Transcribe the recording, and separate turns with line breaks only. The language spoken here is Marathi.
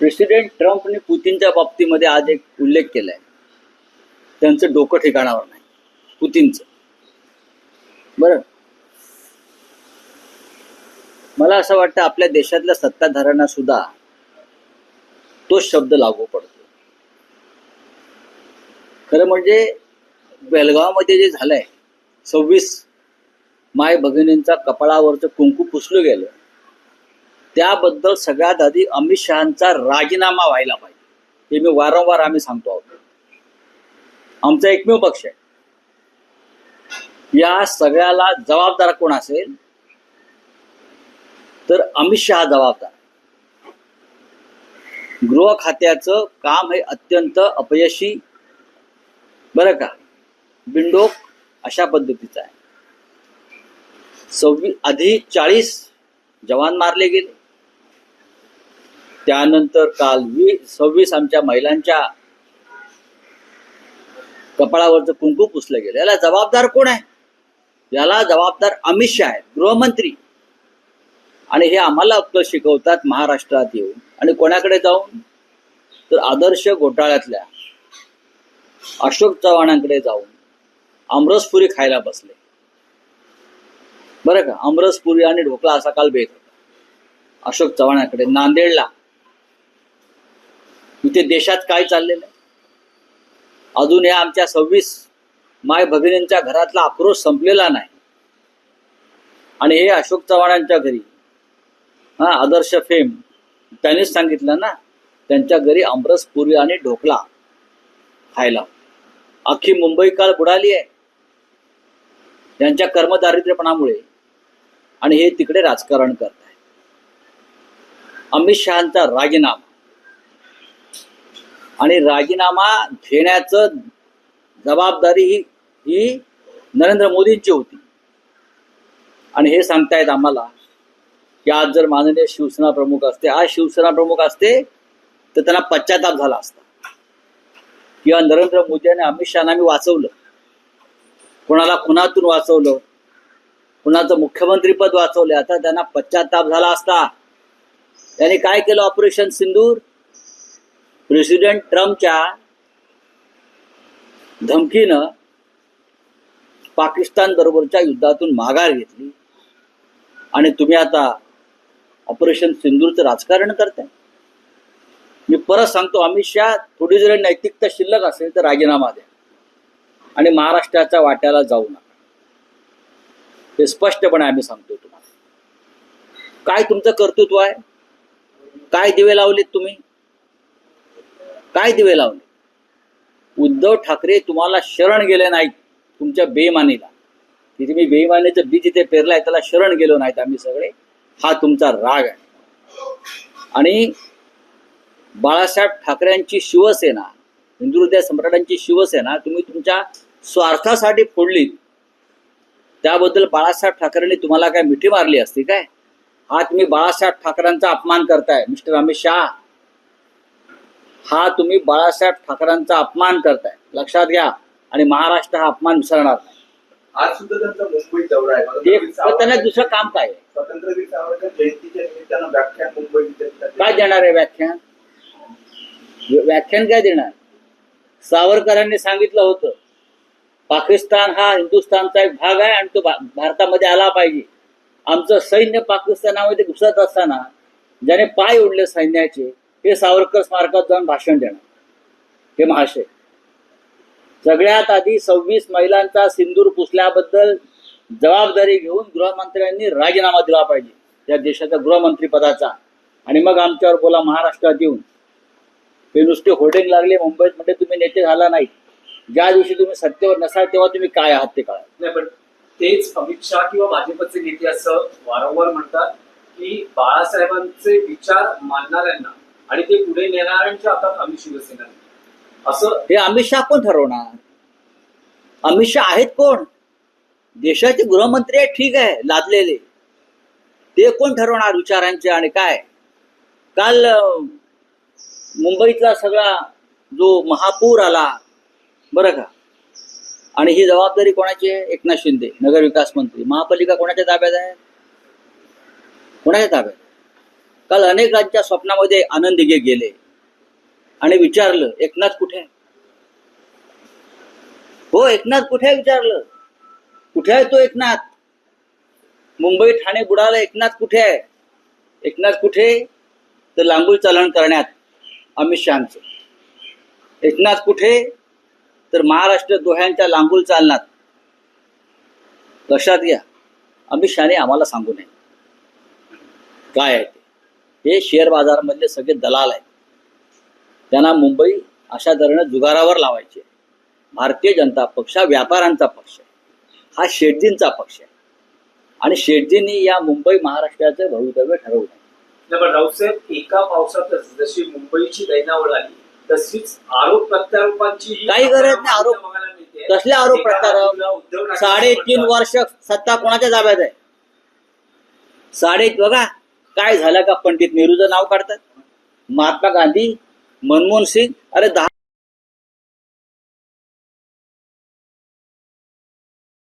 प्रेसिडेंट ट्रम्पने पुतीनच्या बाबतीमध्ये आज एक उल्लेख केलाय. त्यांचं डोकं ठिकाणावर नाही. पुतीनचं. बरं. मला असं वाटतं आपल्या देशातल्या सत्ताधाऱ्यांना सुद्धा तोच शब्द लागू पडतो. खरं म्हणजे बेलगावमध्ये जे झालंय सव्वीस माय भगिनींचा कपाळावरचं कुंकू पुसलं गेलं. त्याबद्दल सगळ्यात आधी अमित शहाचा राजीनामा व्हायला पाहिजे. हे मी वारंवार आम्ही सांगतो आहोत. आमचा एकमेव पक्ष आहे. या सगळ्याला जबाबदार कोण असेल? तर अमित शहा जबाबदार. गृह खात्याचं काम हे अत्यंत अपयशी बरं का? बिंडोक अशा पद्धतीचं आहे. सव्वीस आधी चाळीस जवान मारले गेले. त्यानंतर काल वीस सव्वीस आमच्या महिलांच्या कपाळावरचं कुंकू पुसलं गेलं. याला जबाबदार कोण आहे? याला जबाबदार अमित शहा आहेत गृहमंत्री. आणि हे आम्हाला आपलं शिकवतात महाराष्ट्रात येऊन. आणि कोणाकडे जाऊन? तर आदर्श घोटाळ्यातल्या अशोक चव्हाणांकडे जाऊन आमरसपुरी खायला बसले. बरं का? आमरसपुरी आणि ढोकळा असा काल भेट होता. अशोक चव्हाणांकडे नांदेडला इथे देशात काय चाललेलं आहे? अजून या आमच्या सव्वीस माय भगिनींच्या घरातला आक्रोश संपलेला नाही. आणि हे अशोक चव्हाणांच्या घरी हा आदर्श फेम त्यांनीच सांगितलं ना त्यांच्या घरी आमरस पुरी आणि ढोकला खायला. अख्खी मुंबई काल बुडाली आहे. त्यांच्या कर्मदारिद्र्यपणामुळे आणि हे तिकडे राजकारण करत आहे अमित शहांचा राजीनामा. आणि राजीनामा घेण्याचं जबाबदारी ही ही नरेंद्र मोदींची होती. आणि हे सांगतायत आम्हाला की आज जर माननीय शिवसेना प्रमुख असते आज शिवसेना प्रमुख असते तर त्यांना पश्चाताप झाला असता. किंवा नरेंद्र मोदी आणि अमित शहाना मी वाचवलं. कोणाला कुणातून वाचवलं? कुणाचं मुख्यमंत्रीपद वाचवलं आता त्यांना पश्चाताप झाला असता. त्यांनी काय केलं? ऑपरेशन सिंदूर? प्रेसिडेंट ट्रम्पच्या धमकीनं पाकिस्तान बरोबरच्या युद्धातून माघार घेतली. आणि तुम्ही आता ऑपरेशन सिंदूरचं राजकारण करताय. मी परत सांगतो अमित शहा थोडी जरी नैतिकता शिल्लक असेल तर राजीनामा द्या. आणि महाराष्ट्राच्या वाट्याला जाऊ नका. हे स्पष्टपणे आम्ही सांगतो तुम्हाला. काय तुमचं कर्तृत्व आहे? काय दिवे लावलेत तुम्ही? काय दिवे लावले? उद्धव ठाकरे तुम्हाला शरण गेले नाहीत तुमच्या बेमानीला की तुम्ही बेईमानीचं बीज इथे पेरलाय त्याला शरण गेलो नाहीत आम्ही सगळे. हा तुमचा राग आहे. आणि बाळासाहेब ठाकरेंची शिवसेना हिंदू हृदय सम्राटांची शिवसेना तुम्ही तुमच्या स्वार्थासाठी फोडली त्याबद्दल बाळासाहेब ठाकरेंनी तुम्हाला काय मिठी मारली असती काय? हा तुम्ही बाळासाहेब ठाकरेंचा अपमान करताय मिस्टर अमित शहा. हा तुम्ही बाळासाहेब ठाकरेंचा अपमान करताय. लक्षात घ्या. आणि महाराष्ट्र हा अपमान विसरणार नाही.
आज सुद्धा त्यांचा मुंबईत दौरा आहे.
त्यांना दुसरं काम काय आहे?
स्वातंत्र्यवीर सावरकर जयंतीच्या निमित्तानं व्याख्यान मुंबई विद्यापीठात
काय देणार आहे व्याख्यान? व्य- व्याख्यान काय देणार? सावरकरांनी सांगितलं होतं पाकिस्तान हा हिंदुस्थानचा एक भाग आहे आणि तो भारतामध्ये आला पाहिजे. आमचं सैन्य पाकिस्तानामध्ये घुसत असताना ज्याने पाय ओढले सैन्याचे हे सावरकर स्मारकात जाऊन भाषण देणार. हे महाशय. सगळ्यात आधी सव्वीस महिलांचा सिंदूर पुसल्याबद्दल जबाबदारी घेऊन गृहमंत्र्यांनी राजीनामा दिला पाहिजे. त्या देशाच्या गृहमंत्री पदाचा. आणि मग आमच्यावर बोला महाराष्ट्रात येऊन. हे नुसते होर्डिंग लागले मुंबईत म्हणजे तुम्ही नेते झाला नाही. ज्या दिवशी तुम्ही सत्तेवर नसाल तेव्हा तुम्ही काय आहात ते काळात
नाही पण तेच अमित शहा किंवा भाजपचे नेते असं वारंवार म्हणतात की बाळासाहेबांचे विचार मानणाऱ्यांना आणि ते पुढे नेणाऱ्यांच्या हातात आम्ही शिवसेना. असं
हे अमित शहा कोण ठरवणार? अमित शहा आहेत कोण? देशाचे गृहमंत्री आहेत ठीक आहे लादलेले. ते कोण ठरवणार विचारांचे आणि काय? काल मुंबईतला सगळा जो महापूर आला बरं का? आणि ही जबाबदारी कोणाची आहे? एकनाथ शिंदे नगरविकास मंत्री. महापालिका कोणाच्या ताब्यात आहे? कोणाच्या ताब्यात आहे? काल अनेकांच्या स्वप्नामध्ये आनंद गे गेले. आणि विचारलं एकनाथ कुठे आहे? हो एकनाथ कुठे आहे? विचारलं. कुठे आहे तो एकनाथ? मुंबई ठाणे बुडाला एकनाथ कुठे आहे? एकनाथ कुठे? तर लांबूल चालन करण्यात अमित शहाचं. एकनाथ कुठे? तर महाराष्ट्र दोह्यांच्या लांबूल चालनात. लक्षात घ्या अमित शहाने आम्हाला सांगू नये. काय आहे हे शेअर बाजारामधले सगळे दलाल आहेत. त्यांना मुंबई अशा तऱ्हेनं जुगारावर लावायची. भारतीय जनता पक्ष हा व्यापाऱ्यांचा पक्ष आहे. हा शेटजींचा पक्ष आहे. आणि शेटजींनी या मुंबई महाराष्ट्राचं भवितव्य ठरवलं.
राऊतसाहेब एका पावसातच जशी मुंबईची दैनावळ आली तशीच आरोप प्रत्यारोपांची
काही गरज नाही आरोप. कसले आरोप प्रत्यारोप साडेतीन वर्ष सत्ता कोणाच्या ताब्यात आहे? साडे बघा काय झालं का पंडित नेहरूचं नाव काढतात? महात्मा गांधी मनमोहन सिंग अरे दहा